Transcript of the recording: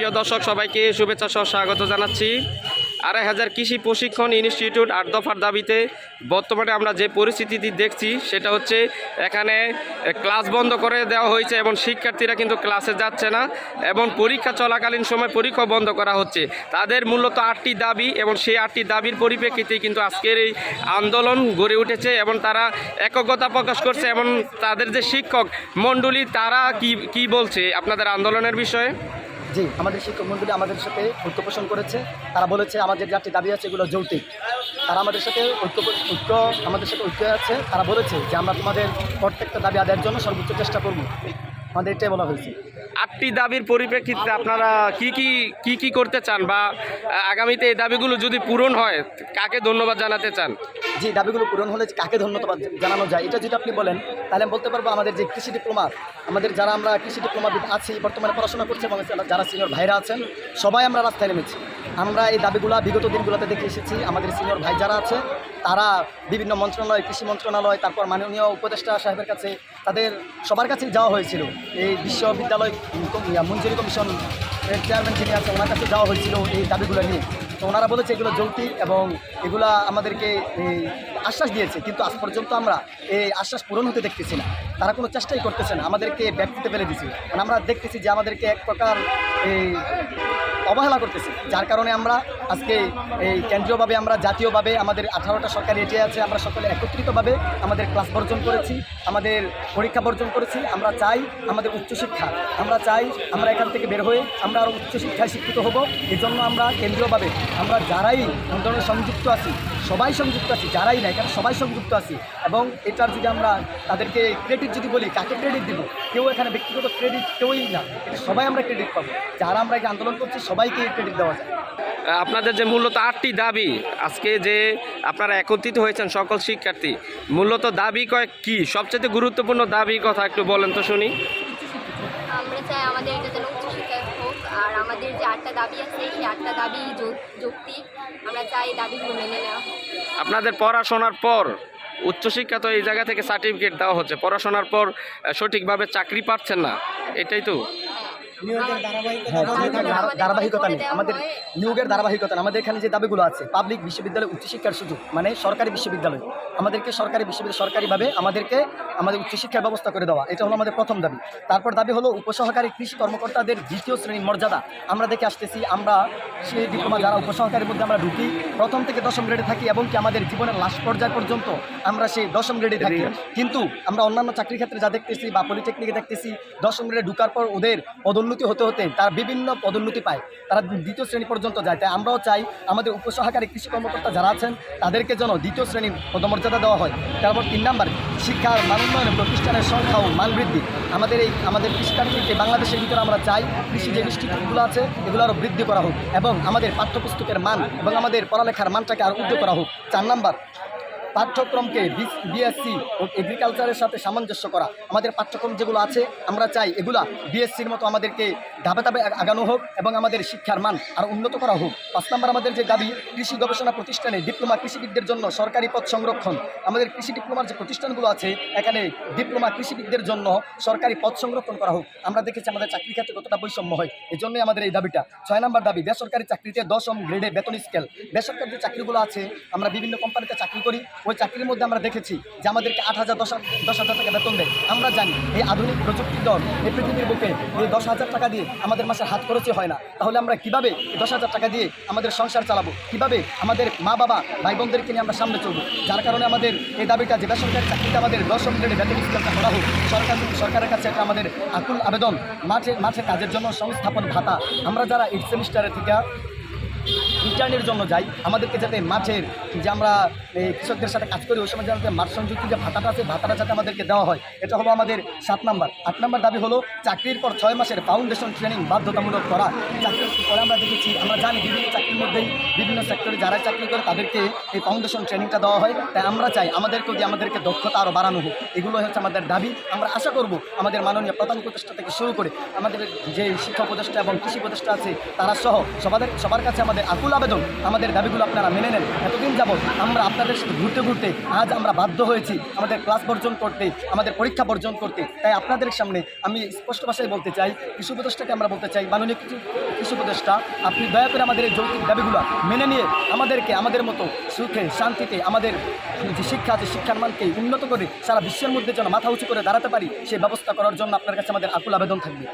প্রিয় দর্শক, সবাইকে শুভেচ্ছা সহ স্বাগত জানাচ্ছি। আড়াই হাজার কৃষি প্রশিক্ষণ ইনস্টিটিউট আট দফার দাবিতে বর্তমানে আমরা যে পরিস্থিতি দেখছি, সেটা হচ্ছে এখানে ক্লাস বন্ধ করে দেওয়া হয়েছে এবং শিক্ষার্থীরা কিন্তু ক্লাসে যাচ্ছে না এবং পরীক্ষা চলাকালীন সময় পরীক্ষা বন্ধ করা হচ্ছে। তাদের মূলত আটটি দাবি এবং সেই আটটি দাবির পরিপ্রেক্ষিতে কিন্তু আজকের এই আন্দোলন গড়ে উঠেছে এবং তারা একগতা প্রকাশ করছে এবং তাদের যে শিক্ষক মণ্ডলী, তারা কি কি বলছে আপনাদের আন্দোলনের বিষয়ে? জি, আমাদের শিক্ষক মন্ডলী আমাদের সাথে ঐক্য পোষণ করেছে। তারা বলেছে আমাদের চারটি দাবি আছে এগুলো যৌক্তিক। তারা আমাদের সাথে ঐক্য ঐক্য, আমাদের সাথে ঐক্য আছে। তারা বলেছে যে, আমরা তোমাদের প্রত্যেকটা দাবি আদায়ের জন্য সর্বোচ্চ চেষ্টা করব। আমাদের এটাই বলা হয়েছে। আটটি দাবির পরিপ্রেক্ষিতে আপনারা কি কি কি কি করতে চান? বা আগামীতে এই দাবিগুলো যদি পূরণ হয়, কাকে ধন্যবাদ জানাতে চান? যে দাবিগুলো পূরণ হলে কাকে ধন্যবাদ জানানো যায়, এটা যদি আপনি বলেন, তাহলে আমি বলতে পারব আমাদের যে কৃষি ডিপ্লোমা, আমাদের যারা আমরা কৃষি ডিপ্লোমা আছি, বর্তমানে পড়াশোনা করছে এবং যারা সিনিয়র ভাইরা আছেন, সবাই আমরা রাস্তায় নেমেছি। আমরা এই দাবিগুলো বিগত দিনগুলোতে দেখে এসেছি, আমাদের সিনিয়র ভাই যারা আছে, তারা বিভিন্ন মন্ত্রণালয়, কৃষি মন্ত্রণালয়, তারপর মাননীয় উপদেষ্টা সাহেবের কাছে, তাদের সবার কাছেই যাওয়া হয়েছিল। এই বিশ্ববিদ্যালয় মঞ্জুরি কমিশন চেয়ারম্যান যিনি আছে ওনার কাছে যাওয়া হয়েছিল এই দাবিগুলো নিয়ে। তো ওনারা বলেছে এগুলো যৌক্তিক এবং এগুলা আমাদেরকে আশ্বাস দিয়েছে। কিন্তু আজ পর্যন্ত আমরা এই আশ্বাস পূরণ হতে দেখতেছি না। তারা কোনো চেষ্টাই করতেছে না। আমাদেরকে ব্যক্তিতে ফেলে দিয়েছে। মানে আমরা দেখতেছি যে আমাদেরকে এক প্রকার অবহেলা করতেছে। যার কারণে আমরা আজকে এই কেন্দ্রীয়ভাবে আমরা জাতীয়ভাবে আমাদের আঠারোটা সরকার এটি আছে আমরা সকলে একত্রিতভাবে আমাদের ক্লাস বর্জন করেছি আমাদের পরীক্ষা বর্জন করেছি। আমরা চাই আমাদের উচ্চশিক্ষা আমরা চাই আমরা এখান থেকে বের হয়ে আমরা আরও উচ্চশিক্ষায় শিক্ষিত হব। এই জন্য আমরা কেন্দ্রীয়ভাবে আমরা যারাই আন্দোলনে সংযুক্ত আছি সবাই সংযুক্ত আছি যারাই না এখানে সবাই সংযুক্ত আছি এবং এটার যদি আমরা তাদেরকে ক্রেডিট যদি বলি কাকে ক্রেডিট দিব? কেউ এখানে ব্যক্তিগত ক্রেডিট কেউই না সবাই আমরা ক্রেডিট পাবো। যারা আমরা এই আন্দোলন করছি সবাইকে ক্রেডিট দেওয়া যায়। আহ, আপনাদের যে মূলত আটটি দাবি আজকে যে আপনারা একত্রিত হয়েছেন সকল শিক্ষার্থী মূলত দাবি কয়েক কি? সবচেয়ে গুরুত্বপূর্ণ দাবি কথা একটু বলেন তো শুনি। আমরা চাই আমাদের এটা যেন উচ্চশিক্ষা হোক আর আমাদের যে আটটা দাবি আছে সেই আটটা দাবি যৌক্তিক। আমরা চাই দাবিগুলো মেনে নেওয়া আপনাদের পড়াশোনার পর উচ্চশিক্ষা তো এই জায়গা থেকে সার্টিফিকেট দেওয়া হচ্ছে পড়াশোনার পর সঠিকভাবে চাকরি পাচ্ছেন না এটাই তো। ধারাবাহিকতা নেই আমাদের নিয়োগের ধারাবাহিকতা আমাদের এখানে যে দাবিগুলো আছে পাবলিক বিশ্ববিদ্যালয় উচ্চশিক্ষার সুযোগ মানে সরকারি বিশ্ববিদ্যালয় আমাদেরকে সরকারি বিশ্ববিদ্যালয় সরকারিভাবে আমাদেরকে আমাদের উচ্চশিক্ষার ব্যবস্থা করে দেওয়া এটা হলো আমাদের প্রথম দাবি। তারপর দাবি হলো উপসহকারী কৃষি কর্মকর্তাদের দ্বিতীয় শ্রেণির মর্যাদা আমরা দেখে আসতেছি আমরা সেই ডিপ্লোমা যারা উপসহকারীর মধ্যে আমরা ঢুকি প্রথম থেকে দশম গ্রেডে থাকি এবং কি আমাদের জীবনের লাস্ট পর্যায় পর্যন্ত আমরা সেই দশম গ্রেডে থাকি। কিন্তু আমরা অন্যান্য চাকরির ক্ষেত্রে যা দেখতেছি বা পলিটেকনিকে দেখতেছি দশম গ্রেডে ঢুকার পর ওদের পদোন্নতি হতে হতে তারা বিভিন্ন পদোন্নতি পায়। তারা দ্বিতীয় শ্রেণি পর্যন্ত যায়। তাই আমরাও চাই আমাদের উপসহকারী কৃষি কর্মকর্তা যারা আছেন তাদেরকে যেন দ্বিতীয় শ্রেণির পদমর্যাদা দেওয়া হয়। তারপর তিন নম্বর শিক্ষার মান মানোন্নয়ন প্রতিষ্ঠানের সংখ্যা ও মান বৃদ্ধি। আমাদের এই আমাদের কৃষিকার্যকে বাংলাদেশের ভিতরে আমরা চাই কৃষি যে ইনস্টিটিউটগুলো আছে এগুলো আরও বৃদ্ধি করা হোক এবং আমাদের পাঠ্যপুস্তকের মান এবং আমাদের পড়ালেখার মানটাকে আরও উদ্যোগ করা হোক। চার নাম্বার পাঠ্যক্রমকে বিএসসি ও এগ্রিকালচারের সাথে সামঞ্জস্য করা। আমাদের পাঠ্যক্রম যেগুলো আছে, আমরা চাই এগুলা বিএসসির মতো আমাদেরকে ধাপে ধাপে আগানো হোক এবং আমাদের শিক্ষার মান আরও উন্নত করা হোক। পাঁচ নম্বর আমাদের যে দাবি, কৃষি গবেষণা প্রতিষ্ঠানে ডিপ্লোমা কৃষিবিদদের জন্য সরকারি পদ সংরক্ষণ। আমাদের কৃষি ডিপ্লোমার যে প্রতিষ্ঠানগুলো আছে, এখানে ডিপ্লোমা কৃষিবিদদের জন্য সরকারি পদ সংরক্ষণ করা হোক। আমরা দেখেছি আমাদের চাকরি ক্ষেত্রে কতটা বৈষম্য হয় এই জন্যই আমাদের এই দাবিটা। ছয় নম্বর দাবি, বেসরকারি চাকরিতে দশম গ্রেডে বেতন স্কেল বেসরকারি যে চাকরিগুলো আছে, আমরা বিভিন্ন কোম্পানিতে চাকরি করি ওই চাকরির মধ্যে আমরা দেখেছি যে আমাদেরকে আট হাজার, দশ দশ হাজার টাকা বেতন দেয়। আমরা জানি এই আধুনিক প্রযুক্তির দল, এই পৃথিবীর বুকে এই দশ হাজার টাকা দিয়ে আমাদের মাসে হাত খরচই হয় না। তাহলে আমরা কীভাবে দশ হাজার টাকা দিয়ে আমাদের সংসার চালাবো? কীভাবে আমাদের মা বাবা ভাই বোনদেরকে নিয়ে আমরা সামনে চলবো? যার কারণে আমাদের এই দাবিটা যে বেসরকারি চাকরিটা আমাদের দশ গ্রেডে বেতন স্কেলটা করা হোক, সরকার সরকারের কাছে একটা আমাদের আকুল আবেদন, মাঠে মাঠে কাজের জন্য সংস্থাপন ভাতা। আমরা যারা এইট সেমিস্টারে থেকে ইন্টার্নের জন্য যাই। আমাদেরকে যাতে মাঠের যে আমরা কৃষকদের সাথে কাজ করি, ওই সময় যাতে মাঠ সংযুক্তি যে ভাতাটা আছে, ভাতাটা যাতে আমাদেরকে দেওয়া হয়, এটা হলো আমাদের সাত নাম্বার। আট নাম্বার দাবি হলো চাকরির পর ছয় মাসের ফাউন্ডেশন ট্রেনিং বাধ্যতামূলক করা। চাকরির পরে আমরা দেখেছি, আমরা জানি বিভিন্ন চাকরির মধ্যেই বিভিন্ন সেক্টরে যারা চাকরি করে, তাদেরকে এই ফাউন্ডেশন ট্রেনিংটা দেওয়া হয়। তাই আমরা চাই আমাদেরকেও যে আমাদেরকে দক্ষতা আরও বাড়ানো হোক। এগুলো হচ্ছে আমাদের দাবি। আমরা আশা করব আমাদের মাননীয় প্রধান উপদেষ্টা থেকে শুরু করে আমাদের যে শিক্ষা উপদেষ্টা এবং কৃষি উপদেষ্টা আছে, তারা সহ সবাদের, সবার কাছে আমাদের আকুল আবেদন আবেদন আমাদের দাবিগুলো আপনারা মেনে নেন। এতদিন যাবৎ আমরা আপনাদের সাথে ঘুরতে ঘুরতে আজ আমরা বাধ্য হয়েছি আমাদের ক্লাস বর্জন করতে, আমাদের পরীক্ষা বর্জন করতে। তাই আপনাদের সামনে আমি স্পষ্ট ভাষায় বলতে চাই, কৃষি উপদেষ্টাকে আমরা বলতে চাই, মাননীয় কৃষি উপদেষ্টা, আপনি দয়া করে আমাদের এই যৌক্তিক দাবিগুলো মেনে নিয়ে আমাদেরকে আমাদের মতো সুখে, শান্তিতে আমাদের যে শিক্ষা আছে, শিক্ষার মানকে উন্নত করে সারা বিশ্বের মধ্যে যেন মাথা উঁচু করে দাঁড়াতে পারি সেই ব্যবস্থা করার জন্য আপনার কাছে আমাদের আকুল আবেদন থাকবে।